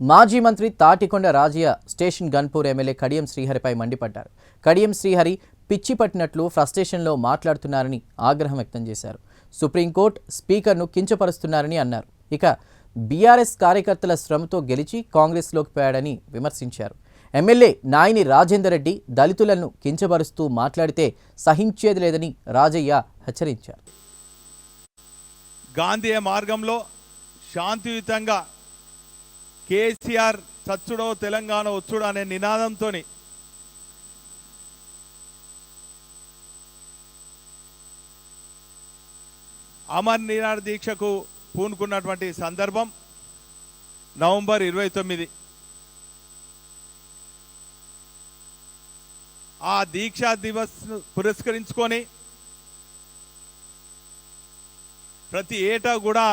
మాజీ మంత్రి Tatikonda Rajaiah station Ghanpur MLA Kadiyam శ్రీహరిపై మండిపడ్డారు. కడియం శ్రీహరి పిచ్చి పట్టినట్లు ఫ్రస్ట్రేషన్లో మాట్లాడుతున్నారని ఆగ్రహం వ్యక్తం చేశారు. సుప్రీంకోర్టు స్పీకర్ను కించపరుస్తున్నారని అన్నారు. ఇక బీఆర్ఎస్ కార్యకర్తల శ్రమతో గెలిచి కాంగ్రెస్లోకి పోయాడని విమర్శించారు. ఎమ్మెల్యే నాయని రాజేందర్ రెడ్డి దళితులను కించపరుస్తూ మాట్లాడితే సహించేది లేదని రాజయ్య హెచ్చరించారు. గాంధీయ మార్గంలో శాంతియుతంగా కేసీఆర్ చచ్చుడో తెలంగాణ వచ్చుడో అనే నినాదంతో అమర్ నిరాడ దీక్షకు పూనుకున్నటువంటి సందర్భం నవంబర్ ఇరవై తొమ్మిది. ఆ దీక్షా దివస్ పురస్కరించుకొని ప్రతి ఏటా కూడా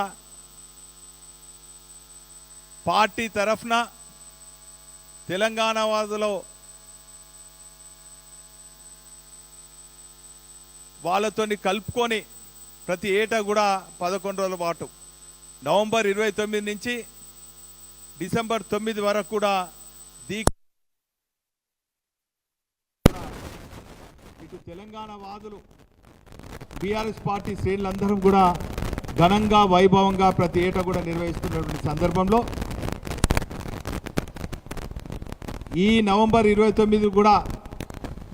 పార్టీ తరఫున తెలంగాణ వాదులో వాళ్ళతో కలుపుకొని ప్రతి ఏటా కూడా పదకొండు రోజుల పాటు. నవంబర్ ఇరవై తొమ్మిది నుంచి డిసెంబర్ తొమ్మిది వరకు కూడా దీక్ష ఇటు తెలంగాణ వాదులు బీఆర్ఎస్ పార్టీ శ్రేణులందరం కూడా ఘనంగా వైభవంగా ప్రతి ఏటా కూడా నిర్వహిస్తున్నటువంటి సందర్భంలో ఈ నవంబర్ ఇరవై తొమ్మిది కూడా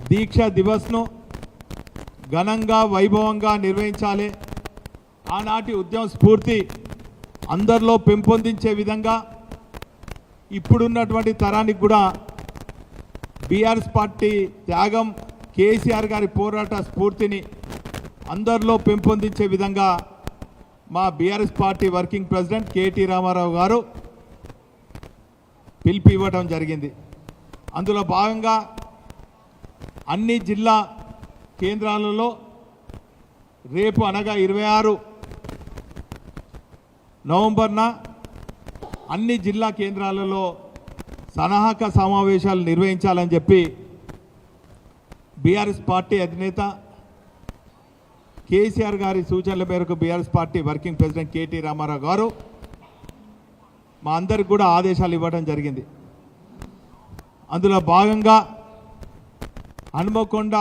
దీక్ష దివస్ను ఘనంగా వైభవంగా నిర్వహించాలి. ఆనాటి ఉద్యమ స్ఫూర్తి అందరిలో పెంపొందించే విధంగా ఇప్పుడున్నటువంటి తరానికి కూడా బీఆర్ఎస్ పార్టీ త్యాగం కేసీఆర్ గారి పోరాట స్ఫూర్తిని అందరిలో పెంపొందించే విధంగా మా BRS party working president KT Ramarao గారు పిలిపి ఇవ్వటం జరిగింది. అందులో భాగంగా అన్ని జిల్లా కేంద్రాలలో రేపు అనగా ఇరవై ఆరు నవంబర్న అన్ని జిల్లా కేంద్రాలలో సన్నాహక సమావేశాలు నిర్వహించాలని చెప్పి బీఆర్ఎస్ పార్టీ అధినేత కేసీఆర్ గారి సూచనల మేరకు BRS party working president KT Ramarao గారు మా అందరికి కూడా ఆదేశాలు ఇవ్వడం జరిగింది. అందులో భాగంగా హనుమకొండ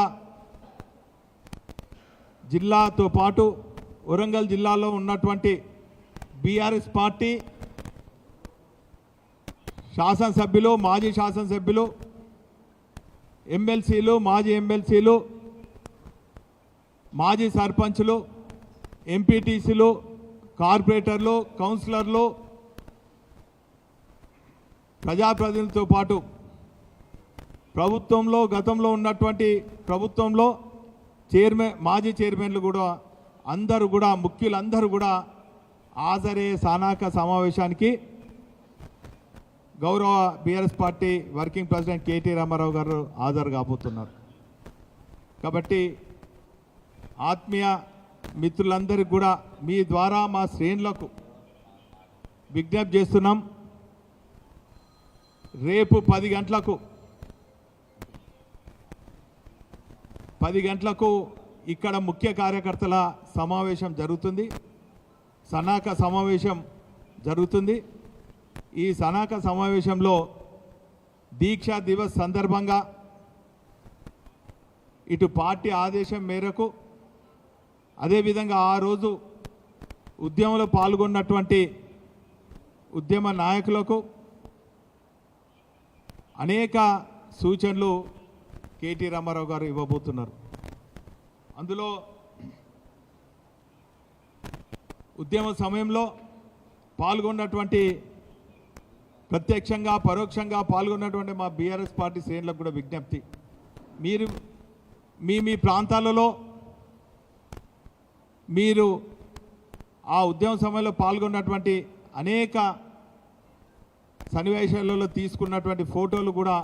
జిల్లాతో పాటు వరంగల్ జిల్లాలో ఉన్నటువంటి బీఆర్ఎస్ పార్టీ శాసనసభ్యులు మాజీ శాసనసభ్యులు ఎమ్మెల్సీలు మాజీ ఎమ్మెల్సీలు మాజీ సర్పంచులు ఎంపీటీసీలు కార్పొరేటర్లు కౌన్సిలర్లు ప్రజాప్రతినిధులతో పాటు ప్రభుత్వంలో గతంలో ఉన్నటువంటి ప్రభుత్వంలో చైర్మన్ మాజీ చైర్మన్లు కూడా అందరూ కూడా ముఖ్యులందరూ కూడా హాజరయ్యే సానాక సమావేశానికి గౌరవ BRS party working president KT Ramarao గారు హాజరు కాబోతున్నారు. కాబట్టి ఆత్మీయ మిత్రులందరికీ కూడా మీ ద్వారా మా శ్రేణులకు విజ్ఞప్తి చేస్తున్నాం. రేపు పది గంటలకు పది గంటలకు ఇక్కడ ముఖ్య కార్యకర్తల సమావేశం జరుగుతుంది. సనాక సమావేశం జరుగుతుంది. ఈ సనాక సమావేశంలో దీక్షా దివస్ సందర్భంగా ఇటు పార్టీ ఆదేశం మేరకు అదేవిధంగా ఆ రోజు ఉద్యమంలో పాల్గొన్నటువంటి ఉద్యమ నాయకులకు అనేక సూచనలు కేటీ రామారావు గారు ఇవ్వబోతున్నారు. అందులో ఉద్యమ సమయంలో పాల్గొన్నటువంటి ప్రత్యక్షంగా పరోక్షంగా పాల్గొన్నటువంటి మా బీఆర్ఎస్ పార్టీ శ్రేణులకు కూడా విజ్ఞప్తి. మీరు మీ మీ ప్రాంతాలలో మీరు ఆ ఉద్యమ సమయంలో పాల్గొన్నటువంటి అనేక సన్నివేశాలలో తీసుకున్నటువంటి ఫోటోలు కూడా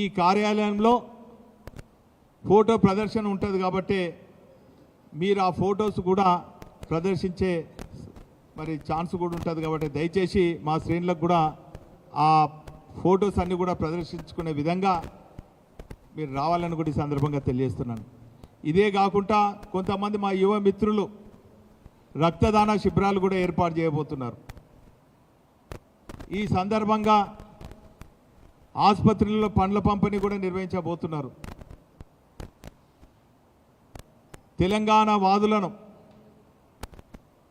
ఈ కార్యాలయంలో ఫోటో ప్రదర్శన ఉంటుంది కాబట్టి మీరు ఆ ఫొటోస్ కూడా ప్రదర్శించే మరి ఛాన్స్ కూడా ఉంటుంది కాబట్టి దయచేసి మా శ్రేణులకు కూడా ఆ ఫొటోస్ అన్నీ కూడా ప్రదర్శించుకునే విధంగా మీరు రావాలని కూడా ఈ సందర్భంగా తెలియజేస్తున్నాను. ఇదే కాకుండా కొంతమంది మా యువ మిత్రులు రక్తదాన శిబిరాలు కూడా ఏర్పాటు చేయబోతున్నారు. ఈ సందర్భంగా ఆసుపత్రుల్లో పండ్ల పంపిణీ కూడా నిర్వహించబోతున్నారు. తెలంగాణ వాదులను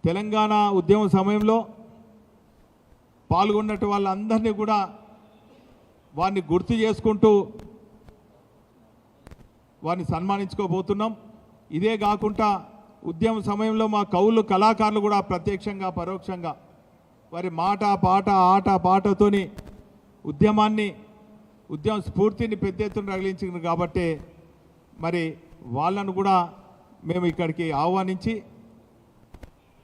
తెలంగాణ ఉద్యమ సమయంలో పాల్గొన్నట్టు వాళ్ళందరినీ కూడా వారిని గుర్తు చేసుకుంటూ వారిని సన్మానించుకోబోతున్నాం. ఇదే కాకుండా ఉద్యమ సమయంలో మా కవులు కళాకారులు కూడా ప్రత్యక్షంగా పరోక్షంగా వారి మాట పాట ఆట పాటతోని ఉద్యమాన్ని ఉద్యమ స్ఫూర్తిని పెద్ద ఎత్తున రగిలించింది కాబట్టి మరి వాళ్ళను కూడా మేము ఇక్కడికి ఆహ్వానించి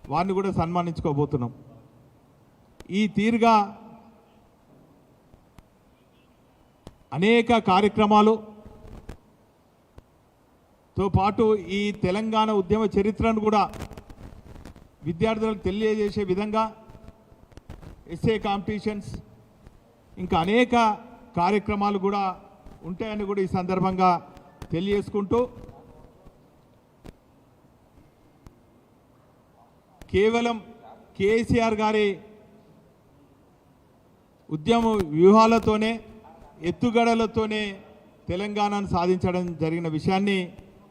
వారిని కూడా సన్మానించుకోబోతున్నాం. ఈ తీరుగా అనేక కార్యక్రమాలు తో పాటు ఈ తెలంగాణ ఉద్యమ చరిత్రను కూడా విద్యార్థులకు తెలియజేసే విధంగా ఎస్ఏ కాంపిటీషన్స్ ఇంకా అనేక కార్యక్రమాలు కూడా ఉంటాయని కూడా ఈ సందర్భంగా తెలియజేసుకుంటూ కేవలం కేసీఆర్ గారి ఉద్యమ వ్యూహాలతోనే ఎత్తుగడలతోనే తెలంగాణను సాధించడం జరిగిన విషయాన్ని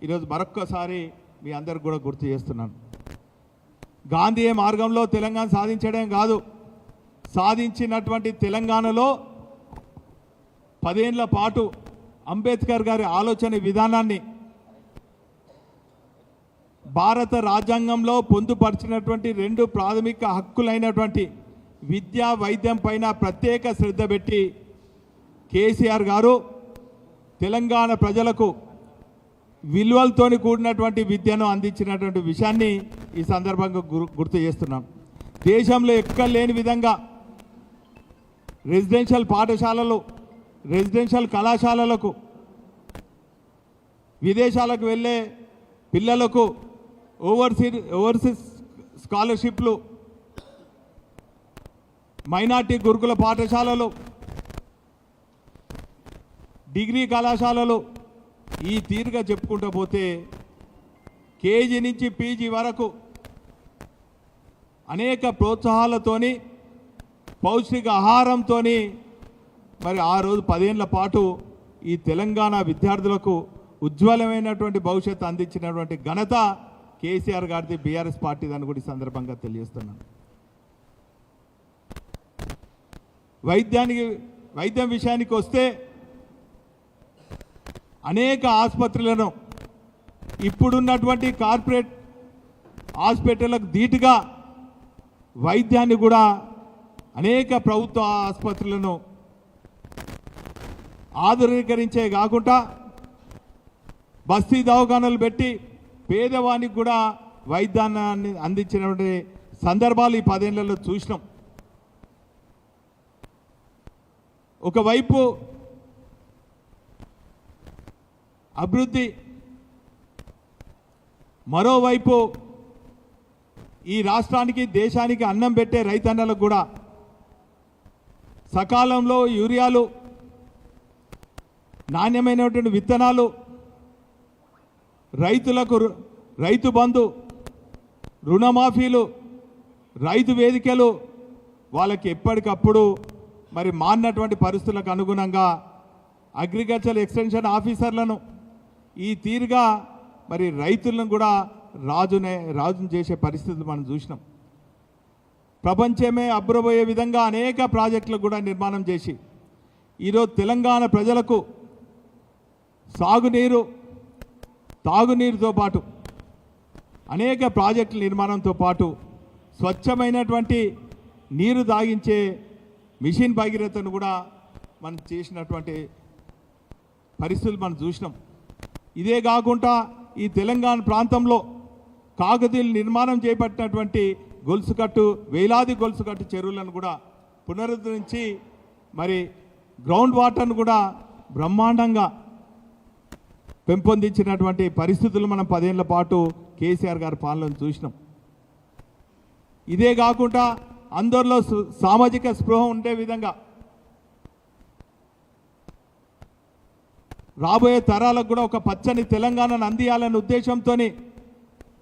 ఈరోజు మరొక్కసారి మీ అందరికి కూడా గుర్తు చేస్తున్నాను. గాంధీ మార్గంలో తెలంగాణ సాధించడం కాదు. సాధించినటువంటి తెలంగాణలో పదేళ్ళ పాటు అంబేద్కర్ గారి ఆలోచన విధానాన్ని భారత రాజ్యాంగంలో పొందుపరిచినటువంటి రెండు ప్రాథమిక హక్కులైనటువంటి విద్యా వైద్యం పైన ప్రత్యేక శ్రద్ధ పెట్టి కేసీఆర్ గారు తెలంగాణ ప్రజలకు విలువలతోని కూడినటువంటి విద్యను అందించినటువంటి విషయాన్ని ఈ సందర్భంగా గుర్- గుర్తు చేస్తున్నాం. దేశంలో ఎక్కడ లేని విధంగా రెసిడెన్షియల్ పాఠశాలలు రెసిడెన్షియల్ కళాశాలలకు విదేశాలకు వెళ్ళే పిల్లలకు ఓవర్సీ ఓవర్సీస్ స్కాలర్షిప్లు మైనార్టీ గురుకుల పాఠశాలలు డిగ్రీ కళాశాలలు ఈ తీరుగా చెప్పుకుంటూ పోతే కేజీ నుంచి పీజీ వరకు అనేక ప్రోత్సాహాలతోని పౌష్టిక ఆహారంతోని మరి ఆ రోజు పదేళ్ళ పాటు ఈ తెలంగాణ విద్యార్థులకు ఉజ్వలమైనటువంటి భవిష్యత్తు అందించినటువంటి ఘనత కేసీఆర్ గారిది బీఆర్ఎస్ పార్టీదని కూడా ఈ సందర్భంగా తెలియజేస్తున్నాను. వైద్యానికి వైద్యం విషయానికి వస్తే అనేక ఆసుపత్రులను ఇప్పుడున్నటువంటి కార్పొరేట్ హాస్పిటళ్ళకు ధీటుగా వైద్యాన్ని కూడా అనేక ప్రభుత్వ ఆసుపత్రులను ఆధునీకరించే కాకుండా బస్తీ దవాఖానలు పెట్టి పేదవానికి కూడా వైద్యాన్ని అందించినటువంటి సందర్భాలు ఈ పదేళ్ళలో చూసినాం. ఒకవైపు అభివృద్ధి మరోవైపు ఈ రాష్ట్రానికి దేశానికి అన్నం పెట్టే రైతన్నలకు కూడా సకాలంలో యూరియాలు నాణ్యమైనటువంటి విత్తనాలు రైతులకు రు- రైతు బంధు రుణమాఫీలు రైతు వేదికలు వాళ్ళకి ఎప్పటికప్పుడు మరి మారినటువంటి పరిస్థితులకు అనుగుణంగా అగ్రికల్చర్ ఎక్స్టెన్షన్ ఆఫీసర్లను ఈ తీరుగా మరి రైతులను కూడా రాజునే రాజును చేసే పరిస్థితులు మనం చూసినాం. ప్రపంచమే అబ్బురబోయే విధంగా అనేక ప్రాజెక్టులు కూడా నిర్మాణం చేసి ఈరోజు తెలంగాణ ప్రజలకు సాగునీరు తాగునీరుతో పాటు అనేక ప్రాజెక్టుల నిర్మాణంతో పాటు స్వచ్ఛమైనటువంటి నీరు తాగించే మిషన్ భగీరథను కూడా మనం చేసినటువంటి పరిస్థితులు మనం చూసినాం. ఇదే కాకుండా ఈ తెలంగాణ ప్రాంతంలో కాకతీయులు నిర్మాణం చేపట్టినటువంటి గొలుసుకట్టు వేలాది గొలుసుకట్టు చెరువులను కూడా పునరుద్ధరించి మరి గ్రౌండ్ వాటర్ను కూడా బ్రహ్మాండంగా పెంపొందించినటువంటి పరిస్థితులు మనం పదేళ్ళ పాటు కేసీఆర్ గారి పాలనను చూసినాం. ఇదే కాకుండా అందరిలో సు- సామాజిక స్పృహ ఉండే విధంగా రాబోయే తరాలకు కూడా ఒక పచ్చని తెలంగాణను అందియాలనే ఉద్దేశంతో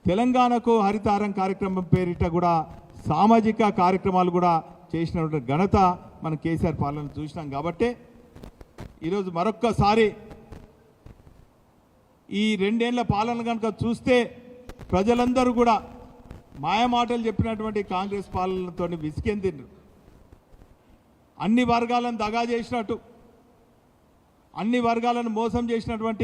తెలంగాణకు హరితారం కార్యక్రమం పేరిట కూడా సామాజిక కార్యక్రమాలు కూడా చేసినటువంటి ఘనత మనం కేసీఆర్ పాలన చూసినాం. కాబట్టి ఈరోజు మరొక్కసారి ఈ రెండేళ్ళ పాలన కనుక చూస్తే ప్రజలందరూ కూడా మాయమాటలు చెప్పినటువంటి కాంగ్రెస్ పాలనతో విసికెందిండ్రు అన్ని వర్గాలను దగా చేసినట్టు అన్ని వర్గాలను మోసం చేసినటువంటి